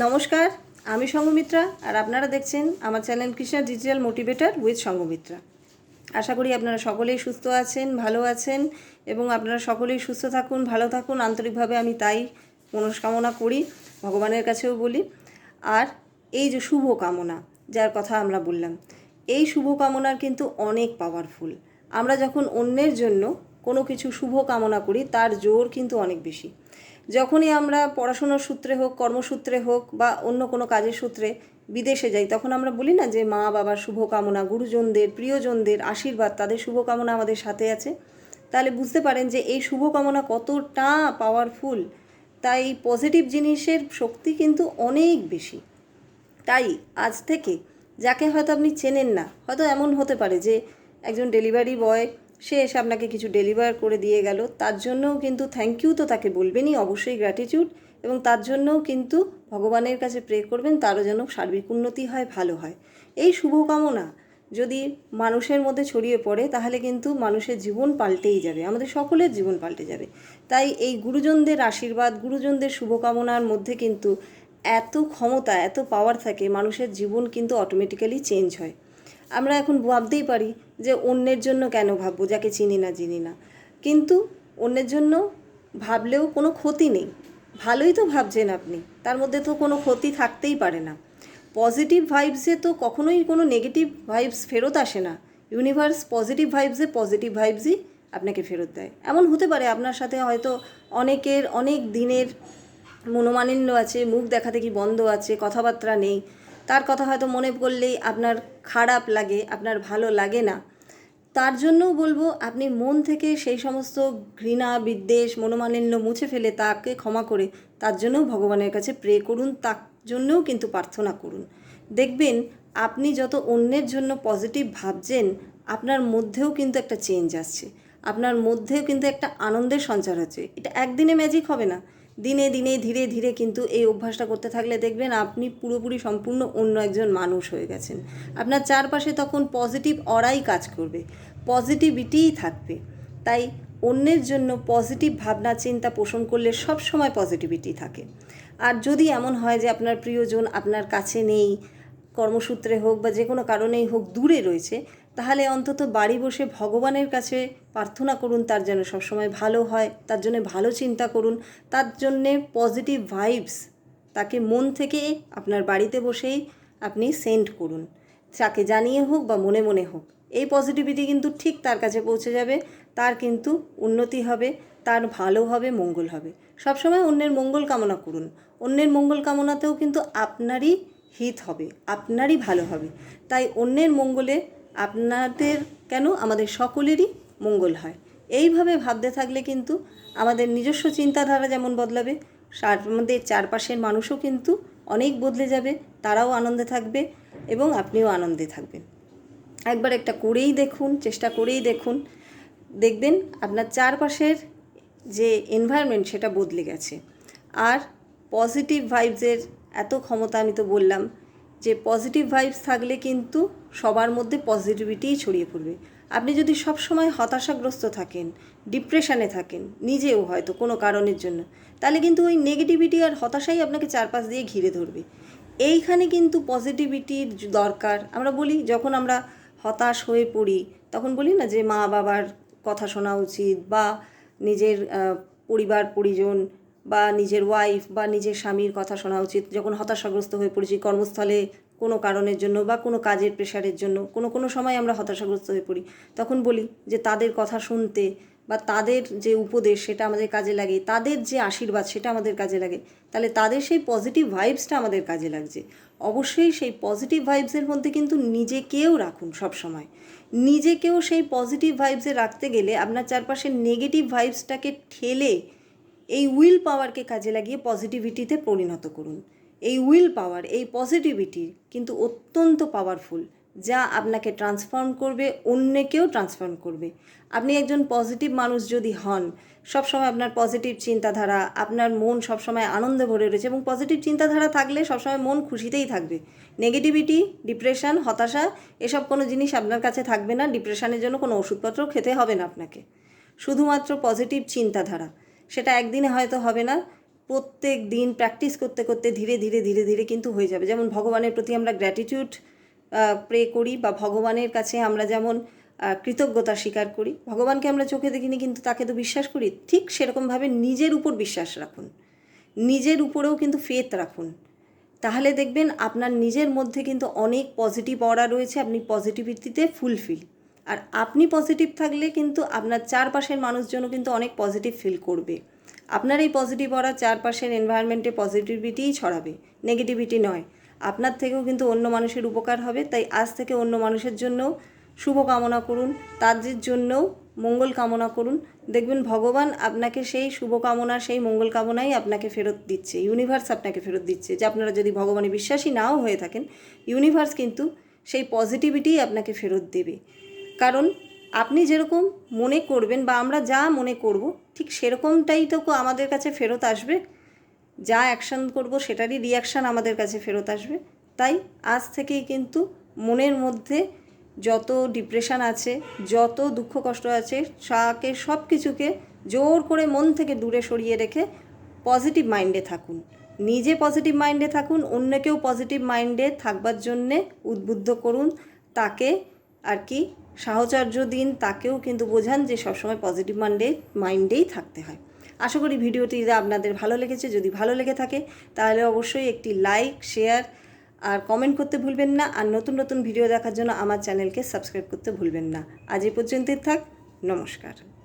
নমস্কার, আমি সঙ্গমিত্রা আর আপনারা দেখছেন আমার channel Krishna digital motivator with Sanghamitra. আশা করি আপনারা সকলেই সুস্থ আছেন, ভালো আছেন এবং আপনারা সকলেই সুস্থ থাকুন, ভালো থাকুন। আন্তরিকভাবে আমি তাই মনস্কামনা করি, ভগবানের কাছেও বলি। আর এই যে শুভ কামনা, যার কথা আমরা বললাম, এই শুভ কামনার কিন্তু অনেক পাওয়ারফুল আমরা যখন অন্যের জন্য কোনো কিছু শুভ কামনা করি, তার জোর কিন্তু অনেক বেশি। যখনই আমরা পড়াশোনার সূত্রে হোক, কর্মসূত্রে হোক বা অন্য কোনো কাজের সূত্রে বিদেশে যাই, তখন আমরা বলি না যে মা বাবার শুভকামনা গুরুজনদের, প্রিয়জনদের আশীর্বাদ, তাদের শুভকামনা আমাদের সাথে আছে। তাহলে বুঝতে পারেন যে এই শুভকামনা কতটা পাওয়ারফুল তাই পজিটিভ জিনিসের শক্তি কিন্তু অনেক বেশি। তাই আজ থেকে, যাকে হয়তো আপনি চেনেন না, হয়তো এমন হতে পারে যে একজন ডেলিভারি বয় সে এসে আপনাকে কিছু ডেলিভার করে দিয়ে গেল। তার জন্যও কিন্তু থ্যাংক ইউ তো তাকে বলবেনই, অবশ্যই গ্র্যাটিটিউড এবং তার জন্যও কিন্তু ভগবানের কাছে প্রে করবেন, তারও যেন সার্বিক উন্নতি হয়, ভালো হয়। এই শুভকামনা যদি মানুষের মধ্যে ছড়িয়ে পড়ে, তাহলে কিন্তু মানুষের জীবন পাল্টেই যাবে, আমাদের সকলের জীবন পাল্টে যাবে। তাই এই গুরুজনদের আশীর্বাদ, গুরুজনদের শুভকামনার মধ্যে কিন্তু এত ক্ষমতা, এত পাওয়ার থাকে, মানুষের জীবন কিন্তু অটোমেটিক্যালি চেঞ্জ হয়। আমরা এখন ভাবতেই পারি যে অন্যের জন্য কেন ভাববো, যাকে চিনি না চিনি না। কিন্তু অন্যের জন্য ভাবলেও কোনো ক্ষতি নেই। ভালোই তো ভাবছেন আপনি, তার মধ্যে তো কোনো ক্ষতি থাকতেই পারে না। পজিটিভ ভাইবসে তো কখনোই কোনো নেগেটিভ ভাইবস ফেরত আসে না। ইউনিভার্স পজিটিভ ভাইবসে পজিটিভ ভাইবসই আপনাকে ফেরত দেয়। এমন হতে পারে আপনার সাথে হয়তো অনেকের অনেক দিনের মনোমালিন্য আছে, মুখ দেখা দেখি বন্ধ আছে, কথাবার্তা নেই। তার কথা হয়তো মনে পড়লেই আপনার খারাপ লাগে, আপনার ভালো লাগে না। তার জন্যও বলব, আপনি মন থেকে সেই সমস্ত ঘৃণা, বিদ্বেষ, মনোমালিন্য মুছে ফেলে তাকে ক্ষমা করে তার জন্যও ভগবানের কাছে প্রে করুন, তার জন্যও কিন্তু প্রার্থনা করুন। দেখবেন, আপনি যত অন্যের জন্য পজিটিভ ভাবছেন, আপনার মধ্যেও কিন্তু একটা চেঞ্জ আসছে। আপনার মধ্যেও কিন্তু একটা আনন্দের সঞ্চার হচ্ছে। এটা একদিনে ম্যাজিক হবে না। দিনে দিনে ধীরে ধীরে কিন্তু এই অভ্যাসটা করতে থাকলে দেখবেন আপনি পুরোপুরি সম্পূর্ণ অন্য একজন মানুষ হয়ে গেছেন। আপনার চারপাশে তখন পজিটিভ অরাই কাজ করবে। পজিটিভিটিই থাকবে। তাই অন্যের জন্য পজিটিভ ভাবনা, চিন্তা পোষণ করলে সব সময় পজিটিভিটি থাকে। আর যদি এমন হয় যে আপনার প্রিয়জন আপনার কাছে নেই, কর্মসূত্রে হোক বা যে কোনো কারণেই হোক দূরে রয়েছে তাহলে অন্তত বাড়ি বসে ভগবানের কাছে প্রার্থনা করুন, তার যেন সবসময় ভালো হয়, তার জন্য ভালো চিন্তা করুন, তার জন্যে পজিটিভ ভাইবস তাকে মন থেকে আপনার বাড়িতে বসেই আপনি সেন্ড করুন। তাকে জানিয়ে হোক বা মনে মনে হোক, এই পজিটিভিটি কিন্তু ঠিক তার কাছে পৌঁছে যাবে, তার কিন্তু উন্নতি হবে, তার ভালো হবে, মঙ্গল হবে। সবসময় অন্যের মঙ্গল কামনা করুন, অন্যের মঙ্গল কামনাতেও কিন্তু আপনারই হিত হবে, আপনারই ভালো হবে। তাই অন্যের মঙ্গলে আপনাদের কেন আমাদের সকলেরই মঙ্গল হয়? এইভাবে ভাবতে থাকলে কিন্তু আমাদের নিজস্ব চিন্তাধারা যেমন বদলাবে আমাদের চারপাশের মানুষও কিন্তু অনেক বদলে যাবে, তারাও আনন্দে থাকবে এবং আপনিও আনন্দে থাকবেন। একবার একটা করেই দেখুন, চেষ্টা করেই দেখুন। দেখবেন আপনার চারপাশের যে এনভায়রনমেন্ট সেটা বদলে গেছে। আর পজিটিভ ভাইবসের এত ক্ষমতা আমি তো বললাম যে পজিটিভ ভাইবস থাকলে কিন্তু সবার মধ্যে পজিটিভিটিই ছড়িয়ে পড়বে। আপনি যদি সব সময় হতাশাগ্রস্ত থাকেন ডিপ্রেশনে থাকেন, নিজেও হয়তো কোনো কারণের জন্য, তাহলে কিন্তু ওই নেগেটিভিটি আর হতাশাই আপনাকে চারপাশ দিয়ে ঘিরে ধরবে। এইখানে কিন্তু পজিটিভিটির দরকার। আমরা বলি, যখন আমরা হতাশ হয়ে পড়ি, তখন বলি না যে মা বাবার কথা শোনা উচিত বা নিজের পরিবার, পরিজন বা নিজের ওয়াইফ বা নিজের স্বামীর কথা শোনা উচিত। যখন হতাশাগ্রস্ত হয়ে পড়েছি, কর্মস্থলে কোনো কারণের জন্য বা কোনো কাজের প্রেশারের জন্য, কোনো কোনো সময় আমরা হতাশাগ্রস্ত হয়ে পড়ি। তখন বলি যে, তাদের কথা শুনতে বা তাদের যে উপদেশ সেটা আমাদের কাজে লাগে, তাদের যে আশীর্বাদ সেটা আমাদের কাজে লাগে, তাহলে তাদের সেই পজিটিভ ভাইবসটা আমাদের কাজে লাগছে। অবশ্যই সেই পজিটিভ ভাইবসের মধ্যে কিন্তু নিজেকেও রাখুন সব সময় নিজেকেও সেই পজিটিভ ভাইবসে রাখতে গেলে আপনার চারপাশের নেগেটিভ ভাইবসটাকে ঠেলে এই উইল পাওয়ারকে কাজে লাগিয়ে পজিটিভিটিতে পরিণত করুন। এই উইল পাওয়ার এই পজিটিভিটি কিন্তু অত্যন্ত পাওয়ারফুল যা আপনাকে ট্রান্সফর্ম করবে, অন্যকেও ট্রান্সফর্ম করবে। আপনি একজন পজিটিভ মানুষ যদি হন, সবসময় আপনার পজিটিভ চিন্তাধারা, আপনার মন সবসময় আনন্দে ভরে রয়েছে এবং পজিটিভ চিন্তাধারা থাকলে সবসময় মন খুশিতেই থাকবে। নেগেটিভিটি ডিপ্রেশন হতাশা, এসব কোনো জিনিস আপনার কাছে থাকবে না ডিপ্রেশনের জন্য কোনো ওষুধপত্র খেতে হবে না আপনাকে। শুধুমাত্র পজিটিভ চিন্তাধারা। সেটা একদিনে হয়তো হবে না, প্রত্যেক দিন প্র্যাকটিস করতে করতে ধীরে ধীরে ধীরে ধীরে কিন্তু হয়ে যাবে। যেমন ভগবানের প্রতি আমরা গ্র্যাটিটিউড প্রে করি বা ভগবানের কাছে আমরা যেমন কৃতজ্ঞতা স্বীকার করি, ভগবানকে আমরা চোখে দেখিনি কিন্তু তাকে তো বিশ্বাস করি, ঠিক সেরকমভাবে নিজের উপর বিশ্বাস রাখুন। নিজের উপরেও কিন্তু ফেথ রাখুন। তাহলে দেখবেন আপনার নিজের মধ্যে কিন্তু অনেক পজিটিভ অরা রয়েছে, আপনি পজিটিভিটিতে ফুলফিল আর আপনি পজিটিভ থাকলে কিন্তু আপনার চারপাশের মানুষজনও কিন্তু অনেক পজিটিভ ফিল করবে। আপনার এই পজিটিভ অরা চারপাশের এনভায়রনমেন্টে পজিটিভিটিই ছড়াবে নেগেটিভিটি নয়। আপনার থেকেও কিন্তু অন্য মানুষের উপকার হবে, তাই আজ থেকে অন্য মানুষের জন্যও শুভ কামনা করুন, তাদের জন্যও মঙ্গল কামনা করুন। দেখবেন ভগবান আপনাকে সেই শুভকামনা সেই মঙ্গল কামনাই আপনাকে ফেরত দিচ্ছে ইউনিভার্স আপনাকে ফেরত দিচ্ছে, যে আপনারা যদি ভগবানে বিশ্বাসী নাও হয়ে থাকেন ইউনিভার্স কিন্তু সেই পজিটিভিটিই আপনাকে ফেরত দেবে। কারণ আপনি যেরকম মনে করবেন বা আমরা যা মনে করব, ঠিক সেরকমটাই তো আমাদের কাছে ফেরত আসবে। যা অ্যাকশন করব সেটারই রিয়াকশান আমাদের কাছে ফেরত আসবে। তাই আজ থেকেই কিন্তু মনের মধ্যে যত ডিপ্রেশন আছে, যত দুঃখ কষ্ট আছে, তাকে সব কিছুকে জোর করে মন থেকে দূরে সরিয়ে রেখে পজিটিভ মাইন্ডে থাকুন। নিজে পজিটিভ মাইন্ডে থাকুন, অন্যকেও পজিটিভ মাইন্ডে থাকবার জন্যে উদ্বুদ্ধ করুন। তাকে আর কি সাহচর্য দিন তাকেও কিন্তু বোঝান যে সবসময় পজিটিভ মাইন্ডে মাইন্ডেই থাকতে হয়। আশা করি ভিডিওটি আপনাদের ভালো লেগেছে, যদি ভালো লেগে থাকে, তাহলে অবশ্যই একটি লাইক শেয়ার আর কমেন্ট করতে ভুলবেন না। আর নতুন নতুন ভিডিও দেখার জন্য আমার চ্যানেলকে সাবস্ক্রাইব করতে ভুলবেন না। আজ এই পর্যন্তই থাক। নমস্কার।